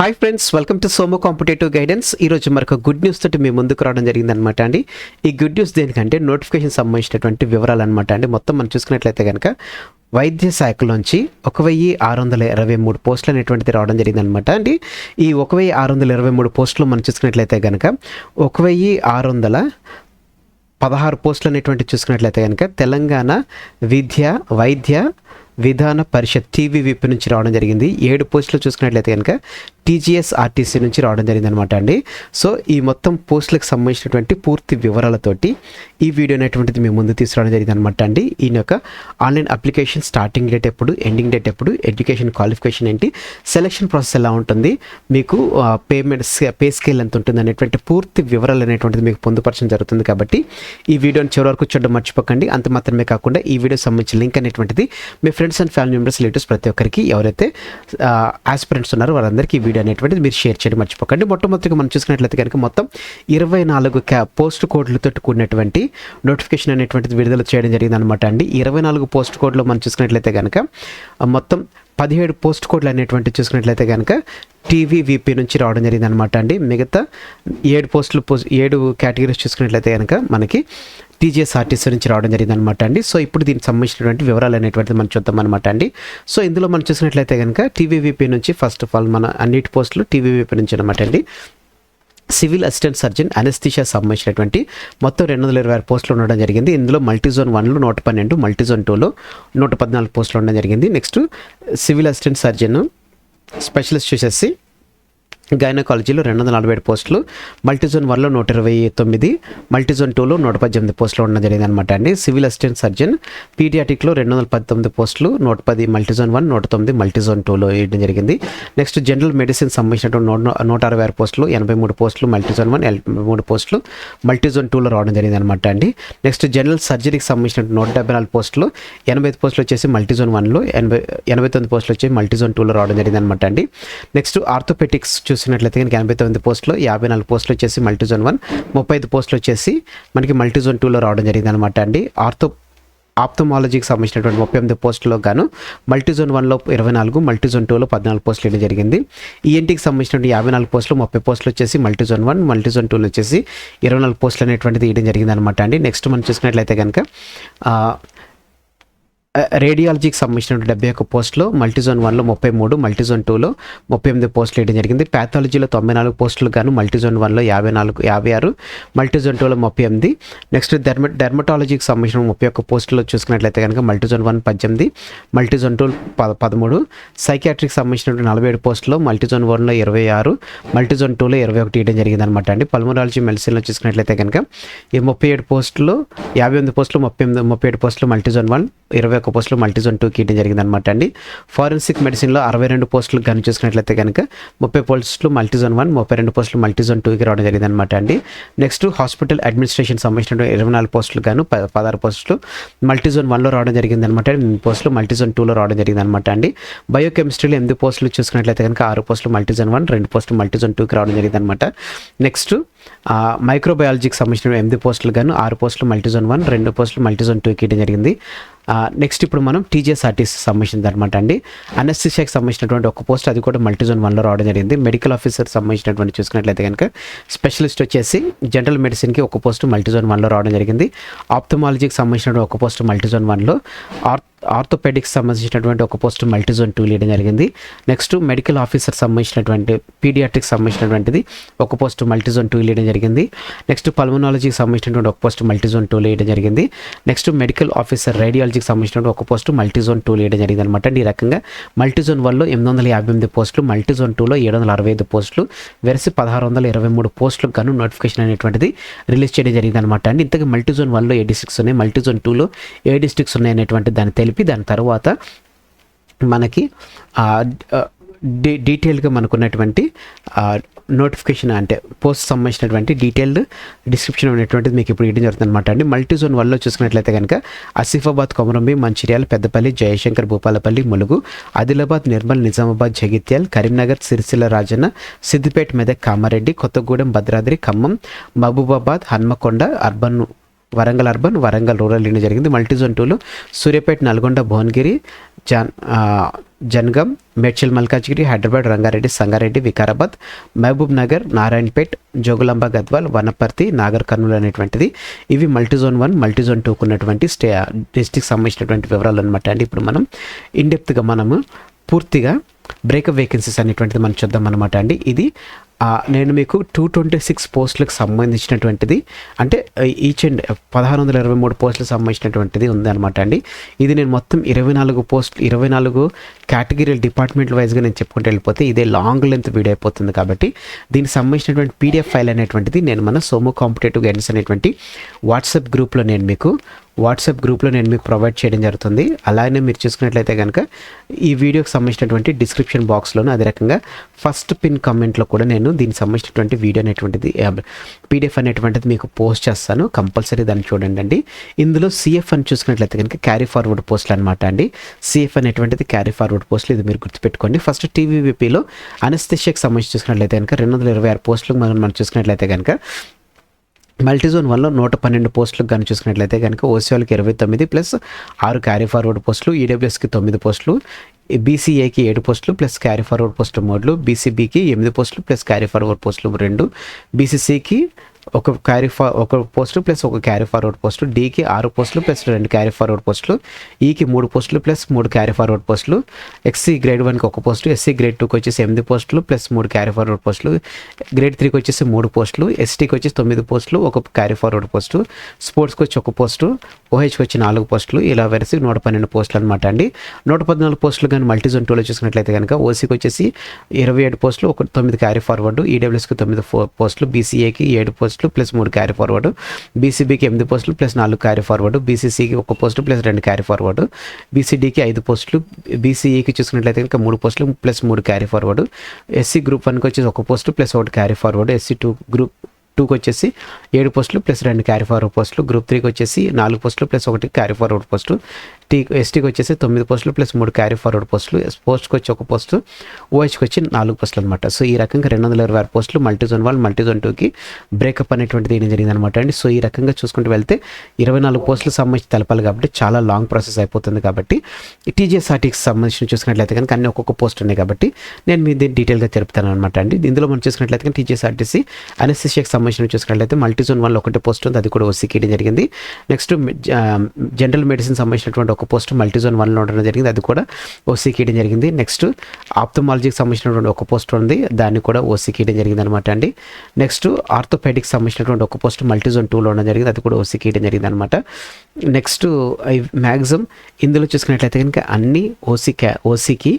Hi friends welcome to Somu competitive guidance ఈరోజు మరొక good news తోటి మీ ముందుకు రావడం జరిగింది అనమాట అండి. ఈ గుడ్ న్యూస్ దేనికంటే నోటిఫికేషన్ సంబంధించినటువంటి వివరాలు అనమాట అండి. మొత్తం మనం చూసుకున్నట్లయితే కనుక వైద్య శాఖలోంచి ఒక వెయ్యి ఆరు వందల ఇరవై మూడు పోస్టులు అనేటువంటిది రావడం జరిగింది అనమాట అండి. ఈ ఒక వెయ్యి ఆరు వందల ఇరవై మూడు పోస్టులు మనం చూసుకున్నట్లయితే కనుక ఒక వెయ్యి ఆరు వందల పదహారు పోస్టులు అనేటువంటి చూసుకున్నట్లయితే కనుక తెలంగాణ విద్య వైద్య విధాన పరిషత్ టీవీవీపీ నుంచి రావడం జరిగింది. ఏడు పోస్టులు చూసుకున్నట్లయితే కనుక టీజీఎస్ ఆర్టీసీ నుంచి రావడం జరిగింది అనమాట అండి. సో ఈ మొత్తం పోస్టులకు సంబంధించినటువంటి పూర్తి వివరాలతోటి ఈ వీడియో అనేటువంటిది మేము ముందు తీసుకురావడం జరిగింది అనమాట అండి. ఈయన యొక్క ఆన్లైన్ అప్లికేషన్ స్టార్టింగ్ డేట్ ఎప్పుడు ఎండింగ్ డేట్ ఎప్పుడు ఎడ్యుకేషన్ క్వాలిఫికేషన్ ఏంటి సెలక్షన్ ప్రాసెస్ ఎలా ఉంటుంది మీకు పేమెంట్ పే స్కేల్ ఎంత ఉంటుంది అనేటువంటి పూర్తి వివరాలు అనేటువంటిది మీకు పొందుపరచడం జరుగుతుంది కాబట్టి ఈ వీడియోని చివరి వరకు చూడడం మర్చిపోకండి. అంత మాత్రమే కాకుండా ఈ వీడియో సంబంధించిన లింక్ అనేటువంటిది మీ friends and family members relatives ప్రతి ఒక్కరికి ఎవరైతే ఆస్పిరెంట్స్ ఉన్నారో వారందరికీ ఈ వీడియో అనేటువంటిది మీరు షేర్ చేయడం మర్చిపోకండి. మొట్టమొదటిగా మనం చూసుకున్నట్లయితే కనుక మొత్తం ఇరవై నాలుగు క్యా పోస్ట్ కోడ్లతో కూడినటువంటి నోటిఫికేషన్ అనేటువంటిది విడుదల చేయడం జరిగింది అనమాట అండి. ఇరవై నాలుగు పోస్ట్ కోడ్లో మనం చూసుకున్నట్లయితే కనుక మొత్తం పదిహేడు పోస్ట్ కోడ్లు అనేటువంటి చూసుకున్నట్లయితే కనుక టీవీవీపీ నుంచి రావడం జరిగింది అనమాట అండి. మిగతా ఏడు పోస్టులు పోస్ట్ ఏడు కేటగిరీస్ చూసుకున్నట్లయితే కనుక మనకి టీజీఎస్ఆర్టీసీ నుంచి రావడం జరిగింది అనమాట అండి. సో ఇప్పుడు దీనికి సంబంధించినటువంటి వివరాలు అనేటువంటిది మనం చూద్దాం అనమాట అండి. సో ఇందులో మనం చూసినట్లయితే కనుక టీవీవీపీ నుంచి ఫస్ట్ ఆఫ్ ఆల్ మన అన్నిటి పోస్టులు టీవీవీపీ నుంచి అనమాట అండి. సివిల్ అసిస్టెంట్ సర్జన్ అనస్థిషియా సంబంధించినటువంటి మొత్తం రెండు వందల ఇరవై ఆరు పోస్టులు ఉండడం జరిగింది. ఇందులో మల్టీజోన్ వన్లో నూట పన్నెండు మల్టీజోన్ టూలో నూట పద్నాలుగు పోస్టులు ఉండడం జరిగింది. Next civil assistant surgeon specialist చూసేసి గైనకాలజీలో రెండు వందల నలభై ఏడు పోస్టులు మల్టీజోన్ వన్లో నూట ఇరవై తొమ్మిది మల్టీజోన్ టూలో నూట పద్దెనిమిది పోస్టులు ఉండడం జరిగింది అనమాట అండి. సివిల్ అసిస్టెంట్ సర్జన్ పీడియాటిక్లో రెండు వందల పంతొమ్మిది పోస్టులు నూట పది మల్టీజోన్ వన్ నూట తొమ్మిది మల్టీజోన్ టూలో వేయడం జరిగింది. నెక్స్ట్ జనరల్ మెడిసిన్ సంబంధించినటువంటి నూట నూట అరవై ఆరు పోస్టులు ఎనభై మూడు పోస్టులు మల్టీజోన్ వన్ ఎనభై మూడు పోస్టులు మల్టీజోన్ టూలో రావడం జరిగింది అనమాట అండి. నెక్స్ట్ జనరల్ సర్జరీకి సంబంధించిన నూట డెబ్బై నాలుగు పోస్టులు ఎనభై పోస్టులు వచ్చేసి మల్టీజోన్ వన్లో ఎనభై ఎనభై తొమ్మిది పోస్టులు వచ్చి మల్టీజోన్ టూలో రావడం జరిగింది అనమాట అండి. నెక్స్ట్ ఆర్థోపెటిక్స్ చూసినట్లయితే కనుక ఎనభై తొమ్మిది పోస్టులు యాభై నాలుగు పోస్టులు వచ్చేసి మల్టీజోన్ వన్ ముప్పై ఐదు పోస్టులు వచ్చేసి మనకి మల్టీజోన్ టూలో రావడం జరిగింది అనమాట అండి. ఆర్థో ఆప్తమాలజీకి సంబంధించినటువంటి ముప్పై ఎనిమిది పోస్టులో గాను మల్టీజోన్ వన్లో ఇరవై నాలుగు మల్టీజోన్ టూలో పద్నాలుగు పోస్టులు ఇవ్వడం జరిగింది. ఈఎన్టీకి సంబంధించినటువంటి యాభై నాలుగు పోస్టులు ముప్పై పోస్టులు వచ్చేసి మల్టీజోన్ వన్ మల్టీజోన్ టూలో వచ్చేసి ఇరవై నాలుగు పోస్టులు అనేటువంటిది ఇవ్వడం జరిగింది అనమాట అండి. నెక్స్ట్ మనం చూసినట్లయితే కనుక Uh, రేడియాలజీకి సంబంధించిన డెబ్బై ఒక్క పోస్టులు మల్టీజోన్ వన్లో ముప్పై మూడు మల్టీజోన్ టూలో ముప్పై ఎనిమిది పోస్టులు వేయడం జరిగింది. ప్యాథాలజీలో తొంభై నాలుగు పోస్టులు గాను మల్టీజోన్ వన్లో యాభై నాలుగు యాభై ఆరు మల్టీజోన్ టూలో ముప్పై ఎనిమిది. నెక్స్ట్ డెర్మ డెర్మటాలజీకి సంబంధించిన ముప్పై ఒక్క పోస్టులు చూసుకున్నట్లయితే కనుక మల్టీజోన్ వన్ పద్దెనిమిది మల్టీజోన్ టూ పద పదమూడు సైకాట్రిక్ సంబంధించిన నలభై ఏడు పోస్టులు మల్టీజోన్ వన్లో ఇరవై ఆరు మల్టీజోన్ టూలో ఇరవై ఒకటి వేయడం జరిగింది అనమాట అండి పల్మరాలజీ మెడిసిన్లో చూసుకున్నట్లయితే కనుక ఈ ముప్పై ఏడు పోస్టులు యాభై ఎనిమిది పోస్టులు ముప్పై ఎనిమిది ముప్పై ఏడు పోస్టులు మల్టీజోన్ వన్ ఇరవై ఒక్క పోస్టులు మల్టీజోన్ టూ కీయడం జరిగింది అనమాట అండి ఫారెన్సిక్ మెడిసిన్లో అరవై రెండు పోస్టులు కానీ చూసుకున్నట్లయితే కనుక ముప్పై పోస్టులు మల్టీజోన్ వన్ ముప్పై రెండు పోస్టులు మల్టీజోన్ టూకి రావడం జరిగింది అనమాట అండి. నెక్స్ట్ హాస్పిటల్ అడ్మినిస్ట్రేషన్ సంబంధించిన ఇరవై నాలుగు పోస్టులు గాను పదహారు పోస్టులు మల్టీజోన్ వన్లో రావడం జరిగింది అనమాట ఎనిమిది పోస్టులు మల్టీజోన్ టూలో రావడం జరిగింది అనమాట అండి బయోకెమిస్ట్రీలో ఎనిమిది పోస్టులు చూసుకున్నట్లయితే కనుక ఆరు పోస్టులు మల్టీజోన్ వన్ రెండు పోస్టులు మల్టీజోన్ టూకి రావడం జరిగింది అనమాట నెక్స్ట్ మైక్రోబయాలజీకి సంబంధించిన ఎనిమిది పోస్టులు గాను ఆరు పోస్టులు మల్టీజోన్ వన్ రెండు పోస్టులు మల్టీజోన్ టూకి ఇవ్వడం జరిగింది. నెక్స్ట్ ఇప్పుడు మనం టీజీఎస్ఆర్టీసీ సంబంధించింది అనమాట అండి. అనస్థిషియాకి సంబంధించినటువంటి ఒక పోస్ట్ అది కూడా మల్టీజోన్ వన్లో రావడం జరిగింది. మెడికల్ ఆఫీసర్ సంబంధించినటువంటి చూసుకున్నట్లయితే కనుక స్పెషలిస్ట్ వచ్చేసి జనరల్ మెడిసిన్కి ఒక పోస్ట్ మల్టీజోన్ వన్లో రావడం జరిగింది. ఆప్థమాలజీకి సంబంధించిన ఒక పోస్ట్ మల్టీజోన్ వన్లో ఆర్ ఆర్థోపెడిక్స్ సంబంధించినటువంటి ఒక పోస్ట్ మల్టీజోన్ టూ ఇవ్వడం జరిగింది. నెక్స్ట్ మెడికల్ ఆఫీసర్ సంబంధించినటువంటి పీడియాట్రిక్ సంబంధించినటువంటిది ఒక పోస్ట్ మల్టీజోన్ టూ ఇవ్వడం జరిగింది. నెక్స్ట్ పల్మనాలజీకి సంబంధించినటువంటి ఒక పోస్ట్ మల్టీజోన్ టూ ఇవ్వడం జరిగింది. నెక్స్ట్ మెడికల్ ఆఫీసర్ రేడియాలజీకి సంబంధించినటువంటి ఒక పోస్ట్ మల్టీజోన్ టూ ఇవ్వడం జరిగింది అనమాట ఈ రకంగా మల్టీజోన్ వన్లో ఎనిమిది వందల యాభై ఎనిమిది పోస్టులు మల్టీజోన్ టూలో ఏడు వందల అరవై ఐదు పోస్టులు వెరసి పదహారు వందల ఇరవై మూడు పోస్టులకు గాను నోటిఫికేషన్ అనేటువంటిది రిలీజ్ చేయడం జరిగింది అనమాట అండి ఇంతకు మల్టీజోన్ వన్లో ఏ డిస్ట్రిక్ట్స్ ఉన్నాయి? మల్టీజోన్ టూలో ఏ డిస్ట్రిక్ట్స్ ఉన్నాయి అనేటువంటి దాని తెలియ కలిపి దాని తర్వాత మనకి డీ డీటెయిల్గా మనకున్నటువంటి నోటిఫికేషన్ అంటే పోస్ట్ సంబంధించినటువంటి డీటెయిల్డ్ డిస్క్రిప్షన్ ఉన్నటువంటిది మీకు ఇప్పుడు ఇవ్వడం జరుగుతుంది అనమాట అండి. మల్టీ జోన్ వల్ల చూసుకున్నట్లయితే కనుక Asifabad కొమరంబి Mancherial Peddapalli Jayashankar Bhupalpally Mulugu Adilabad Nirmal Nizamabad Jagtial Karimnagar Sircilla Rajanna Siddipet Medak Kamareddy Kothagudem Bhadradri Khammam Mahabubabad Hanamkonda urban Warangal urban Warangal rural ఇవ్వడం జరిగింది. మల్టీ జోన్ టూలో సూర్యాపేట నల్గొండ భువనగిరి జాన్ జన్గం మేడ్చల్ మల్కాజ్గిరి హైదరాబాద్ రంగారెడ్డి సంగారెడ్డి వికారాబాద్ మహబూబ్ నగర్ నారాయణపేట్ జోగులాంబ గద్వాల్ వనపర్తి నాగర్ కర్నూలు అనేటువంటిది. ఇవి multi zone one multi zone టూకు ఉన్నటువంటి stay district సంబంధించినటువంటి వివరాలు అనమాట అండి. ఇప్పుడు మనం ఇన్డెప్త్గా మనము పూర్తిగా బ్రేకప్ వేకెన్సీస్ అనేటువంటిది మనం చూద్దాం అనమాట అండి. ఇది నేను మీకు టూ ట్వంటీ సిక్స్ పోస్టులకు సంబంధించినటువంటిది అంటే ఈచ్ అండ్ పదహారు వందల ఇరవై మూడు పోస్టులకు సంబంధించినటువంటిది ఉందన్నమాట అండి. ఇది నేను మొత్తం ఇరవై నాలుగు పోస్ట్ ఇరవై నాలుగు కేటగిరీల డిపార్ట్మెంట్ వైజ్గా నేను చెప్పుకుంటూ వెళ్ళిపోతే ఇదే లాంగ్ లెంత్ వీడియో అయిపోతుంది కాబట్టి దీనికి సంబంధించినటువంటి పీడిఎఫ్ ఫైల్ అనేటువంటిది నేను మన సోమో కాంపిటేటివ్ గైడెన్స్ అనేటువంటి వాట్సాప్ గ్రూప్లో నేను మీకు వాట్సాప్ గ్రూప్లో నేను మీకు ప్రొవైడ్ చేయడం జరుగుతుంది. అలానే మీరు చూసుకున్నట్లయితే కనుక ఈ వీడియోకి సంబంధించినటువంటి డిస్క్రిప్షన్ బాక్స్లోనూ అదే రకంగా ఫస్ట్ పిన్ కామెంట్లో కూడా నేను దీనికి సంబంధించినటువంటి వీడియో అనేటువంటిది పీడిఎఫ్ అనేటువంటిది మీకు పోస్ట్ చేస్తాను. కంపల్సరీ దాన్ని చూడండి అండి. ఇందులో సిఎఫ్ అని చూసుకున్నట్లయితే కనుక క్యారీ ఫార్వర్డ్ పోస్టులు అనమాట అండి. సిఎఫ్ అనేటువంటిది క్యారీ ఫార్వర్డ్ పోస్టులు ఇది మీరు గుర్తుపెట్టుకోండి. ఫస్ట్ టీవీవీపీలో అనస్థిషియాకి సంబంధించి చూసుకున్నట్లయితే కనుక రెండు వందల ఇరవై ఆరు పోస్టులు మనం మనం చూసుకున్నట్లయితే కనుక మల్టీజోన్ వన్లో నూట పన్నెండు పోస్టులకు కానీ చూసుకున్నట్లయితే కనుక ఓసీ వాళ్ళకి ఇరవై తొమ్మిది ప్లస్ ఆరు క్యారీ ఫార్వర్డ్ పోస్టులు ఈడబ్ల్యూఎస్కి తొమ్మిది పోస్టులు బీసీఏకి ఏడు పోస్టులు ప్లస్ క్యారీ ఫార్వర్డ్ పోస్టులు మూడు బీసీబీకి ఎనిమిది పోస్టులు ప్లస్ క్యారీ ఫార్వర్డ్ పోస్టులు రెండు బీసీసీకి ఒక క్యారీ ఫార్ ఒక పోస్టు ప్లస్ ఒక క్యారీ ఫార్వర్డ్ పోస్టు డీకి ఆరు పోస్టులు ప్లస్ రెండు క్యారీ ఫార్వర్డ్ పోస్టులు ఈకి మూడు పోస్టులు ప్లస్ మూడు క్యారీ ఫార్వర్డ్ పోస్టులు ఎస్సీ గ్రేడ్ వన్కి ఒక పోస్టు ఎస్సీ గ్రేడ్ టూకి వచ్చేసి ఎనిమిది పోస్టులు ప్లస్ మూడు క్యారీ ఫార్వర్డ్ పోస్టులు గ్రేడ్ త్రీకి వచ్చేసి మూడు పోస్టులు ఎస్టీకి వచ్చేసి తొమ్మిది పోస్టులు ఒక క్యారీ ఫార్వర్డ్ పోస్టు స్పోర్ట్స్కి వచ్చి ఒక పోస్టు ఓహెచ్కి వచ్చి నాలుగు పోస్టులు ఇలా వెరసి నూట పన్నెండు పోస్టులు అనమాట అండి. నూట పద్నాలుగు పోస్టులు కానీ మల్టీజోన్ టూలో చూసుకున్నట్లయితే కనుక ఓసీకి వచ్చేసి ఇరవై ఏడు పోస్టులు ఒక తొమ్మిది క్యారీ ఫార్వర్డ్ ఈడబ్ల్యూఎస్కి తొమ్మిది పోస్టులు బీసీఏకి ఏడు పోస్టులు ప్లస్ మూడు క్యారీ ఫార్వర్డ్. బీసీబీకి ఎనిమిది పోస్టులు ప్లస్ నాలుగు క్యారీ ఫార్వర్డ్. బీసీసీకి ఒక పోస్టు ప్లస్ రెండు క్యారీ ఫార్వర్డ్. బీసీడీకి ఐదు పోస్టులు బీసీఈకి చూసుకున్నట్లయితే ఇంకా మూడు పోస్టులు ప్లస్ మూడు క్యారీ ఫార్వర్డ్. ఎస్సీ గ్రూప్ వన్కి వచ్చేసి ఒక పోస్టు ప్లస్ ఒకటి carry forward. SC two group టూకి వచ్చేసి ఏడు పోస్టులు ప్లస్ రెండు క్యారీ ఫార్వర్డ్ పోస్టులు. గ్రూప్ త్రీకి వచ్చేసి నాలుగు పోస్టులు ప్లస్ ఒకటి క్యారీ ఫార్వర్డ్ పోస్టు. టీ ఎస్టీకి వచ్చేసి తొమ్మిది పోస్టులు ప్లస్ మూడు క్యారీ ఫార్వర్డ్ పోస్టులు. పోస్ట్కి వచ్చి ఒక పోస్టు ఓహెచ్కి వచ్చి నాలుగు పోస్టులు అనమాట సో ఈ రకంగా రెండు వందల ఇరవై ఆరు పోస్టులు multi zone one multi zone టూకి బ్రేకప్ అనేటువంటిది ఏం జరిగింది అనమాట అండి. సో ఈ రకంగా చూసుకుంటూ వెళ్తే ఇరవై నాలుగు పోస్టులకు సంబంధించి తెలపాలి కాబట్టి చాలా లాంగ్ ప్రాసెస్ అయిపోతుంది కాబట్టి టీజీఎస్ఆర్టీకి సంబంధించి చూసుకున్నట్లయితే కనుక అన్ని ఒక్కొక్క పోస్ట్ ఉన్నాయి కాబట్టి నేను మీ దీన్ని డీటెయిల్గా చెప్తాను అనమాట అండి. ఇందులో మనం చూసుకున్నట్లయితే కనుక టీజీఎస్ఆర్టీసీ అనెస్థిషియాకి సంబంధించిన చూసుకున్నట్లయితే మల్టీ జోన్ వన్ ఒకటి పోస్ట్ ఉంది. అది కూడా ఓసీకి ఇవ్వడం జరిగింది. నెక్స్ట్ జనరల్ మెడిసిన్ సంబంధించినటువంటి ఒక పోస్ట్ మల్టీజోన్ వన్లో ఉండడం జరిగింది. అది కూడా ఓసీకి ఇవ్వడం జరిగింది. నెక్స్ట్ ఆప్థమాలజీకి సంబంధించినటువంటి ఒక పోస్ట్ ఉంది. దాన్ని కూడా ఓసీకి ఇవ్వడం జరిగింది అనమాట అండి. నెక్స్ట్ ఆర్థోపెడిక్స్ సంబంధించినటువంటి ఒక పోస్ట్ మల్టీజోన్ టూలో ఉండడం జరిగింది. అది కూడా ఓసీకి ఇవ్వడం జరిగింది అనమాట నెక్స్ట్ మ్యాక్సిమం ఇందులో చూసుకున్నట్లయితే కనుక అన్ని ఓసీ క్యా ఓసీకి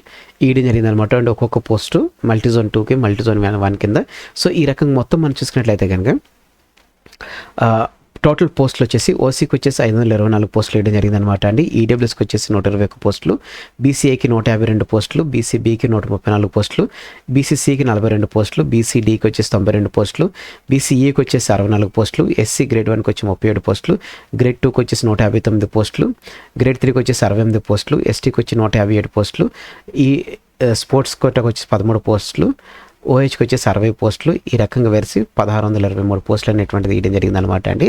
ఈడీ జరిగింది అనమాట అండ్. ఒక్కొక్క పోస్టు మల్టీజోన్ టూకి మల్టీజోన్ వన్ కింద. సో ఈ రకంగా మొత్తం మనం చూసుకున్నట్లయితే కనుక టోటల్ పోస్టులు వచ్చేసి ఓసీకి వచ్చేసి ఐదు వందల ఇరవై నాలుగు పోస్టులు వేయడం జరిగింది అనమాట అండి ఈడబ్ల్యూఎస్కి వచ్చేసి నూట ఇరవై ఒక్క పోస్టులు బీసీఏకి నూట యాభై రెండు పోస్టులు బీసీబీకి నూట ముప్పై నాలుగు పోస్టులు బీసీసీకి నలభై రెండు పోస్టులు బీసీడీకి వచ్చేసి తొంభై రెండు పోస్టులు బీసీఈకి వచ్చేసి అరవై నాలుగు పోస్టులు ఎస్సీ గ్రేడ్ వన్కి వచ్చి ముప్పై ఏడు పోస్టులు గ్రేడ్ టూకి వచ్చేసి నూట యాభై తొమ్మిది పోస్టులు గ్రేడ్ త్రీకి వచ్చేసి అరవై ఎనిమిది పోస్టులు ఎస్టీకి వచ్చి నూట యాభై ఏడు పోస్టులు ఈ uh, స్పోర్ట్స్ కోటకు వచ్చేసి పదమూడు పోస్టులు ఓహెచ్కి వచ్చేసి అరవై పోస్టులు ఈ రకంగా వేసి పదహారు వందల ఇరవై మూడు పోస్టులు అనేటువంటిది ఇవ్వడం జరిగింది అనమాట అండి.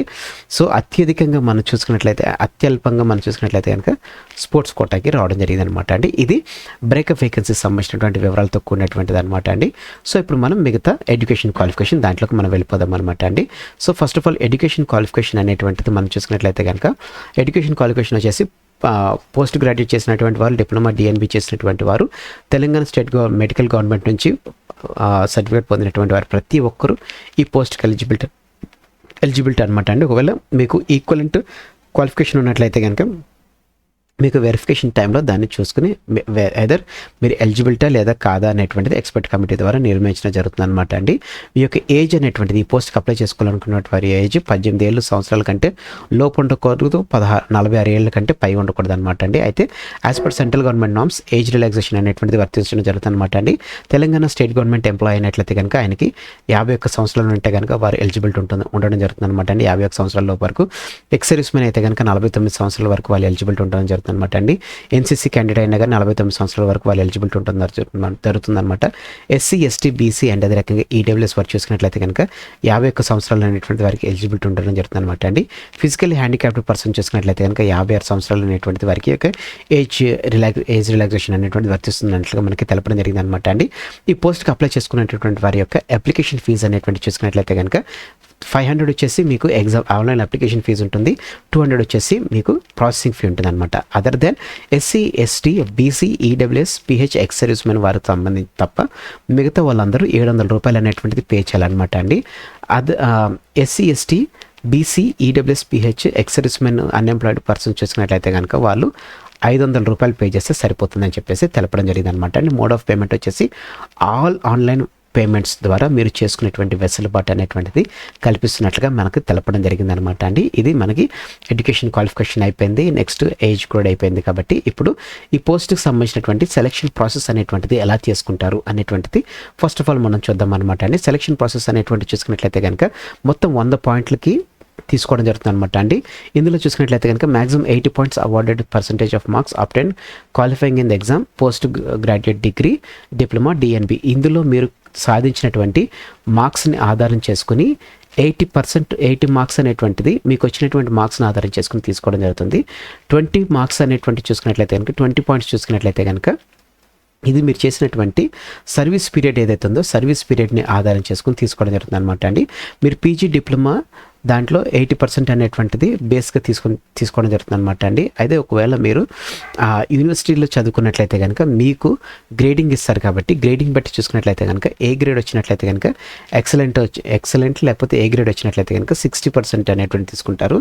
సో అత్యధికంగా మనం చూసుకున్నట్లయితే అత్యల్పంగా మనం చూసుకున్నట్లయితే కనుక స్పోర్ట్స్ కోటాకి రావడం జరిగింది అనమాట అండి. ఇది బ్రేకప్ వేకెన్సీ సంబంధించినటువంటి వివరాలతో కూడినటువంటిది అనమాట అండి. సో ఇప్పుడు మనం మిగతా ఎడ్యుకేషన్ క్వాలిఫికేషన్ దాంట్లోకి మనం వెళ్ళిపోదాం అనమాట అండి. So first of all education qualification అనేటువంటిది మనం చూసుకున్నట్లయితే కనుక ఎడ్యుకేషన్ క్వాలిఫికేషన్ వచ్చేసి పోస్ట్ గ్రాడ్యుయేట్ చేసినటువంటి వారు డిప్లొమా డిఎన్బి చేసినటువంటి వారు Telangana state gov medical government నుంచి సర్టిఫికేట్ పొందినటువంటి వారు ప్రతి ఒక్కరూ ఈ పోస్ట్కి ఎలిజిబిలిటీ ఎలిజిబిలిటీ అనమాట అండి. ఒకవేళ మీకు ఈక్వలెంట్ క్వాలిఫికేషన్ ఉన్నట్లయితే కనుక మీకు వెరిఫికేషన్ టైంలో దాన్ని చూసుకుని ఎదర్ మీరు ఎలిజిబిలిటా లేదా కాదా అనేటువంటిది ఎక్స్పర్ట్ కమిటీ ద్వారా నిర్ణయించడం జరుగుతుంది అనమాట అండి. మీ యొక్క ఏజ్ అనేటువంటిది ఈ పోస్ట్కి అప్లై చేసుకోవాలనుకున్న వారి ఏజ్ పద్దెనిమిది ఏళ్ళు సంవత్సరాల కంటే లోపు ఉండకూడదు పదహారు నలభై ఆరు ఏళ్ళ కంటే పై ఉండకూడదు అనమాట అండి. అయితే as per central government norms age relaxation అనేటువంటిది వర్తించడం జరుగుతుంది అనమాట అండి. తెలంగాణ స్టేట్ గవర్నమెంట్ ఎంప్లాయ్ అయినట్లయితే కనుక ఆయనకి యాభై ఒక్క సంవత్సరాలు ఉంటే కనుక వారు ఎలిజిబిలిటీ ఉంటుంది ఉండడం జరుగుతుంది అనమాట అండి. యాభై ఒక్క సంవత్సరాల లోపు వరకు. ఎక్స్ సర్వీస్ మెన్ అయితే కనుక నలభై తొమ్మిది సంవత్సరాల వరకు వాళ్ళు ఎలిజిబిలిటీ ఉండడం జరుగుతుంది అనమాట అండి. ఎన్సీసీ క్యాండిడేట్ అయినా కానీ నలభై తొమ్మిది సంవత్సరాల వరకు వాళ్ళు ఎలిజిబిలిటీ ఉంటుంది జరుగుతుందన్నమాట. ఎస్సీ ఎస్టీ బీసీ అండ్ అదే రకంగా ఈడబ్ల్యూఎస్ వర్క్ చూసుకున్నట్లయితే కనుక యాభై ఒక్క సంవత్సరాలు అనేటువంటి వారికి ఎలిజిబిలిటీ ఉండడం జరుగుతుంది అనమాట అండి. ఫిజికల్లీ హ్యాండిక్యాప్డ్ పర్సన్ చూసుకున్నట్లయితే కనుక యాభై ఆరు సంవత్సరాలు అనేటువంటి వారికి ఒక ఏజ్ రిలాక్స్ ఏజ్ రిలాక్సేషన్ అనేటువంటి వర్తిస్తున్నట్లుగా మనకి తెలపడం జరిగింది అనమాట అండి. ఈ పోస్ట్కి అప్లై చేసుకున్నటువంటి వారి యొక్క అప్లికేషన్ ఫీజు అనేటువంటి చూసుకున్నట్లయితే కనుక ఫైవ్ హండ్రెడ్ వచ్చేసి మీకు ఎగ్జామ్ ఆన్లైన్ అప్లికేషన్ ఫీజు ఉంటుంది. టూ హండ్రెడ్ వచ్చేసి మీకు ప్రాసెసింగ్ ఫీ ఉంటుంది అనమాట other than SC ST BC EWS PH ex servicemen వారికి సంబంధించి తప్ప మిగతా వాళ్ళందరూ ఏడు వందల రూపాయలు అనేటువంటిది పే చేయాలన్నమాట అండి. అది SC ST BC EWS PH ex servicemen unemployed person చూసుకున్నట్లయితే కనుక వాళ్ళు ఐదు వందల రూపాయలు పే చేస్తే సరిపోతుందని చెప్పేసి తెలపడం జరిగింది అనమాట అండి. మోడ్ ఆఫ్ పేమెంట్ వచ్చేసి ఆల్ ఆన్లైన్ పేమెంట్స్ ద్వారా మీరు చేసుకునేటువంటి వెసులుబాటు అనేటువంటిది కల్పిస్తున్నట్లుగా మనకు తెలపడం జరిగింది అనమాట అండి. ఇది మనకి ఎడ్యుకేషన్ క్వాలిఫికేషన్ అయిపోయింది నెక్స్ట్ ఏజ్ కూడా అయిపోయింది కాబట్టి ఇప్పుడు ఈ పోస్ట్కి సంబంధించినటువంటి సెలక్షన్ ప్రాసెస్ అనేటువంటిది ఎలా చేసుకుంటారు అనేటువంటిది ఫస్ట్ ఆఫ్ ఆల్ మనం చూద్దాం అనమాట అండి. సెలక్షన్ ప్రాసెస్ అనేటువంటి చూసుకున్నట్లయితే కనుక మొత్తం వంద పాయింట్లకి తీసుకోవడం జరుగుతుంది అనమాట అండి. ఇందులో చూసుకున్నట్లయితే కనుక maximum eighty points awarded percentage of marks obtained qualifying in the exam post graduate degree diploma DNB. ఇందులో మీరు సాధించినటువంటి మార్క్స్ని ఆధారం చేసుకుని ఎయిటీ పర్సెంట్ ఎయిటీ మార్క్స్ అనేటువంటిది మీకు వచ్చినటువంటి మార్క్స్ని ఆధారం చేసుకుని తీసుకోవడం జరుగుతుంది. ట్వంటీ మార్క్స్ అనేటువంటి చూసుకున్నట్లయితే కనుక ట్వంటీ పాయింట్స్ చూసుకున్నట్లయితే కనుక ఇది మీరు చేసినటువంటి సర్వీస్ పీరియడ్ ఏదైతే ఉందో సర్వీస్ పీరియడ్ని ఆధారం చేసుకుని తీసుకోవడం జరుగుతుంది అనమాట అండి. మీరు పీజీ డిప్లొమా దాంట్లో ఎయిటీ పర్సెంట్ అనేటువంటిది బేస్గా తీసుకొని తీసుకోవడం జరుగుతుంది అనమాట అండి. అయితే ఒకవేళ మీరు యూనివర్సిటీలో చదువుకున్నట్లయితే కనుక మీకు గ్రేడింగ్ ఇస్తారు కాబట్టి గ్రేడింగ్ బట్టి చూసుకున్నట్లయితే కనుక ఏ గ్రేడ్ వచ్చినట్లయితే కనుక ఎక్సలెంట్ వచ్చి ఎక్సలెంట్ లేకపోతే ఏ గ్రేడ్ వచ్చినట్లయితే కనుక సిక్స్టీ పర్సెంట్ అనేటువంటి తీసుకుంటారు.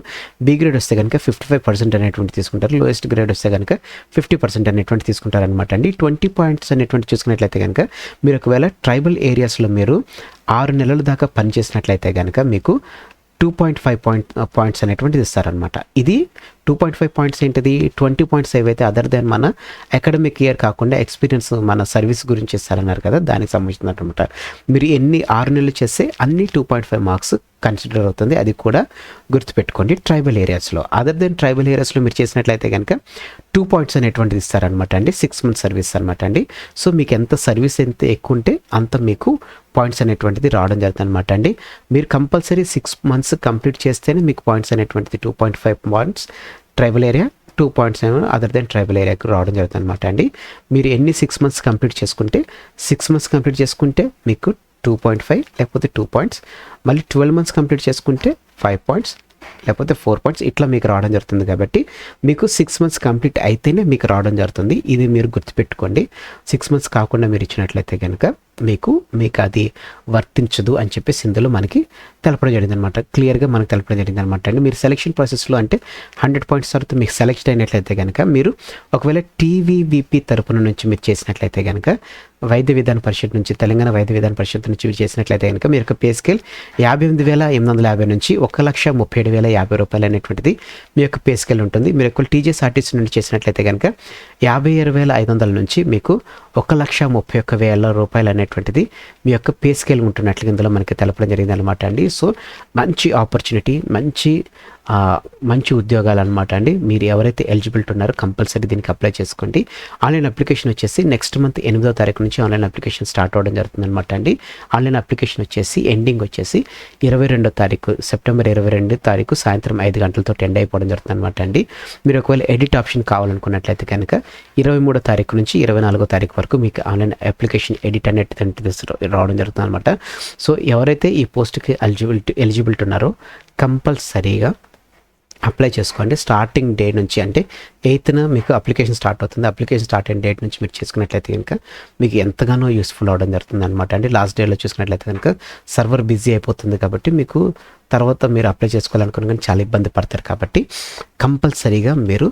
బి గ్రేడ్ వస్తే కనుక ఫిఫ్టీ ఫైవ్ పర్సెంట్ అనేటువంటి తీసుకుంటారు. లోయెస్ట్ గ్రేడ్ వస్తే కనుక ఫిఫ్టీ పర్సెంట్ అనేటువంటి తీసుకుంటారు అనమాట అండి. ట్వంటీ పాయింట్స్ అనేటువంటి చూసుకున్నట్లయితే కనుక మీరు ఒకవేళ ట్రైబల్ ఏరియాస్లో మీరు ఆరు నెలల దాకా పనిచేసినట్లయితే కనుక మీకు two point five point points అనేటువంటిది ఇస్తారనమాట ఇది టూ పాయింట్ ఫైవ్ పాయింట్స్ ఏంటిది? ట్వంటీ పాయింట్స్ ఏవైతే అదర్ దెన్ మన అకాడమిక్ ఇయర్ కాకుండా ఎక్స్పీరియన్స్ మన సర్వీస్ గురించి ఇస్తారన్నారు కదా దానికి సంబంధించినమాట మీరు ఎన్ని ఆరు నెలలు చేస్తే అన్ని two point five marks consider అవుతుంది. అది కూడా గుర్తుపెట్టుకోండి ట్రైబల్ ఏరియాస్లో అదర్ దెన్ ట్రైబల్ ఏరియాస్లో మీరు చేసినట్లయితే కనుక టూ పాయింట్స్ అనేటువంటిది ఇస్తారనమాట అండి. సిక్స్ మంత్స్ సర్వీస్ అనమాట అండి. సో మీకు ఎంత సర్వీస్ ఎంత ఎక్కువ ఉంటే అంత మీకు పాయింట్స్ అనేటువంటిది రావడం జరుగుతుంది అనమాట అండి. మీరు కంపల్సరీ సిక్స్ మంత్స్ కంప్లీట్ చేస్తేనే మీకు పాయింట్స్ అనేటువంటిది two point five points tribal area two points ఏమో అదర్ దెన్ ట్రైబల్ ఏరియాకి రావడం జరుగుతుంది అనమాట అండి. మీరు ఎన్ని సిక్స్ మంత్స్ కంప్లీట్ చేసుకుంటే సిక్స్ మంత్స్ కంప్లీట్ చేసుకుంటే మీకు టూ పాయింట్ ఫైవ్ లేకపోతే టూ పాయింట్స్ మళ్ళీ ట్వెల్వ్ మంత్స్ కంప్లీట్ చేసుకుంటే ఫైవ్ పాయింట్స్ లేకపోతే ఫోర్ పాయింట్స్ ఇట్లా మీకు రావడం జరుగుతుంది కాబట్టి మీకు సిక్స్ మంత్స్ కంప్లీట్ అయితేనే మీకు రావడం జరుగుతుంది. ఇది మీరు గుర్తుపెట్టుకోండి. సిక్స్ మంత్స్ కాకుండా మీరు ఇచ్చినట్లయితే కనుక మీకు మీకు అది వర్తించదు అని చెప్పేసి ఇందులో మనకి తెలపడం జరిగింది అనమాట క్లియర్గా మనకు తెలపడం జరిగింది అనమాట అండి. మీరు సెలక్షన్ ప్రాసెస్లో అంటే హండ్రెడ్ పాయింట్స్ తర్వాత మీకు సెలెక్ట్ అయినట్లయితే కనుక మీరు ఒకవేళ టీవీవీపీ తరపున నుంచి మీరు చేసినట్లయితే కనుక వైద్య విధాన పరిషత్ నుంచి తెలంగాణ వైద్య విధాన పరిషత్ నుంచి మీరు చేసినట్లయితే కనుక మీ యొక్క పే స్కేల్ యాభై ఎనిమిది వేల ఎనిమిది వందల యాభై నుంచి ఒక లక్ష ముప్పై ఏడు వేల యాభై రూపాయలు అనేటువంటిది మీ యొక్క పే స్కేల్ ఉంటుంది. మీరు ఎక్కువ టీజీఎస్ ఆర్టీసీ నుండి చేసినట్లయితే కనుక యాభై ఆరు వేల ఐదు వందల నుంచి మీకు ఒక లక్ష ముప్పై ఒక్క వేల రూపాయలు అనేటువంటిది మీ యొక్క పే స్కేల్ ఉంటున్నట్లుగా ఇందులో మనకి తెలపడం జరిగింది అనమాట అండి. సో మంచి ఆపర్చునిటీ మంచి మంచి ఉద్యోగాలు అనమాట అండి. మీరు ఎవరైతే ఎలిజిబిలిటీ ఉన్నారో కంపల్సరీ దీనికి అప్లై చేసుకోండి. ఆన్లైన్ అప్లికేషన్ వచ్చేసి నెక్స్ట్ మంత్ ఎనిమిదో తారీఖు నుంచి ఆన్లైన్ అప్లికేషన్ స్టార్ట్ అవ్వడం జరుగుతుంది అనమాట అండి. ఆన్లైన్ అప్లికేషన్ వచ్చేసి ఎండింగ్ వచ్చేసి ఇరవై రెండో తారీఖు సెప్టెంబర్ ఇరవై రెండు తారీఖు సాయంత్రం ఐదు గంటలతో ఎండ్ అయిపోవడం జరుగుతుంది అనమాట అండి. మీరు ఒకవేళ ఎడిట్ ఆప్షన్ కావాలనుకున్నట్లయితే కనుక ఇరవై మూడో తారీఖు నుంచి ఇరవై నాలుగో తారీఖు వరకు మీకు ఆన్లైన్ అప్లికేషన్ ఎడిట్ అనేది రావడం జరుగుతుంది అనమాట సో ఎవరైతే ఈ పోస్ట్కి ఎలిజిబిలిటీ ఎలిజిబిలిటీ ఉన్నారో కంపల్సరీగా అప్లై చేసుకోండి. స్టార్టింగ్ డే నుంచి అంటే ఎయిత్న మీకు అప్లికేషన్ స్టార్ట్ అవుతుంది. అప్లికేషన్ స్టార్ట్ అయిన డేట్ నుంచి మీరు చేసుకున్నట్లయితే కనుక మీకు ఎంతగానో యూస్ఫుల్ అవడం జరుగుతుంది అనమాట అండి లాస్ట్ డేలో చూసుకున్నట్లయితే కనుక సర్వర్ బిజీ అయిపోతుంది కాబట్టి మీకు తర్వాత మీరు అప్లై చేసుకోవాలనుకున్న కానీ చాలా ఇబ్బంది పడతారు కాబట్టి కంపల్సరీగా మీరు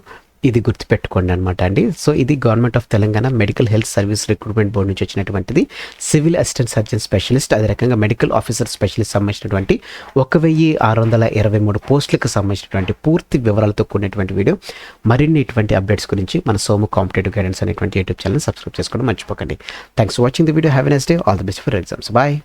ఇది గుర్తుపెట్టుకోండి అనమాట అండి. సో ఇది government of Telangana medical health service recruitment board నుంచి వచ్చినటువంటిది. సివిల్ అసిస్టెంట్ సర్జన్ స్పెషలిస్ట్ అదే రకంగా మెడికల్ ఆఫీసర్ స్పెషలిస్ట్ సంబంధించినటువంటి ఒక వెయ్యి ఆరు వందల ఇరవై మూడు పోస్టులకు సంబంధించినటువంటి పూర్తి వివరాలతో కూడినటువంటి వీడియో. మరిన్ని ఇటువంటి అప్డేట్స్ గురించి మన సోము కాంపిటేటివ్ గైడెన్స్ అనేటువంటి యూట్యూబ్ ఛానల్ సబ్స్క్రైబ్ చేసుకోవడం మర్చిపోకండి. Thanks for watching the video have as day all the best for exams bye